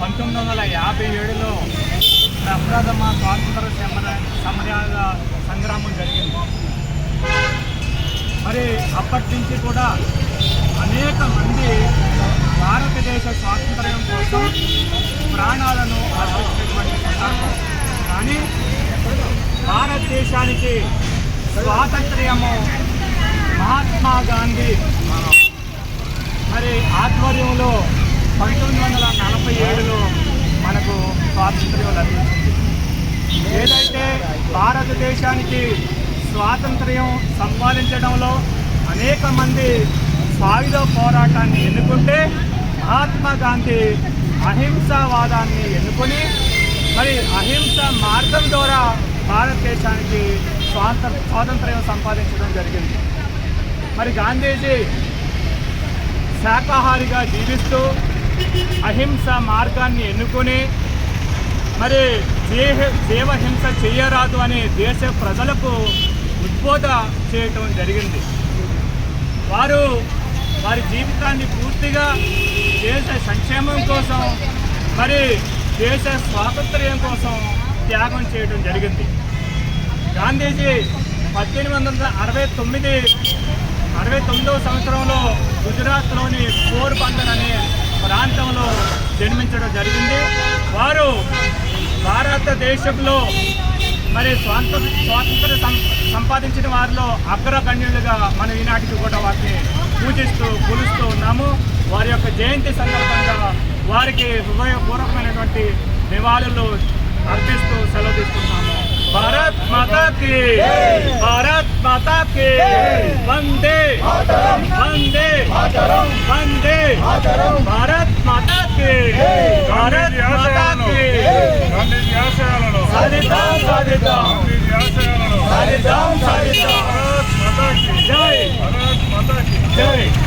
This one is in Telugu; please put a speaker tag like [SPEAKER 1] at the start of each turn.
[SPEAKER 1] పంతొమ్మిది వందల యాభై ఏడులో ప్రప్రథమ స్వాతంత్ర సమర సమరాల సంగ్రామం జరిగింది. మరి అప్పటి నుంచి కూడా అనేక మంది భారతదేశ స్వాతంత్ర్యం కోసం ప్రాణాలను అర్పించినటువంటి సందర్భం. కానీ భారతదేశానికి స్వాతంత్ర్యము మహాత్మా గాంధీ మరి ఆధ్వర్యంలో పంతొమ్మిది వందల నలభై ఏడులో మనకు స్వాతంత్ర్యం లభించింది ఏదైతే భారతదేశానికి స్వాతంత్ర్యం సంపాదించడంలో అనేక మంది సాయుధ పోరాటాన్ని ఎన్నుకుంటే మహాత్మా గాంధీ అహింసావాదాన్ని ఎన్నుకొని మరి అహింస మార్గం ద్వారా భారతదేశానికి స్వాతంత్ర స్వాతంత్ర్యం సంపాదించడం జరిగింది. మరి గాంధీజీ శాకాహారిగా జీవిస్తూ అహింస మార్గాన్ని ఎన్నుకొని మరి జీవ హింస చేయరాదు అని దేశ ప్రజలకు ఉద్బోధ చేయటం జరిగింది. వారు వారి జీవితాన్ని పూర్తిగా దేశ సంక్షేమం కోసం మరి దేశ స్వాతంత్ర్యం కోసం త్యాగం చేయడం జరిగింది. గాంధీజీ పద్దెనిమిది వందల అరవై తొమ్మిది అరవై తొమ్మిదవ సంవత్సరంలో గుజరాత్లోని పోర్బందర్ అనే ప్రాంతంలో జన్మించడం జరిగింది. వారు భారతదేశంలో మరి స్వాతంత్ర స్వాతంత్ర సంపాదించిన వారిలో అగ్రగణ్యులుగా మనం ఈనాటికి కూడా వారిని పూజిస్తూ కొలుస్తూ ఉన్నాము. వారి యొక్క జయంతి సందర్భంగా వారికి హృదయపూర్వకమైనటువంటి నివాళులు అర్పిస్తూ సెలవు తీసుకుంటున్నాము భారత్ మాతాకి భారత్ మాతాకి వందే వందే వందే భారత్ మాతాకి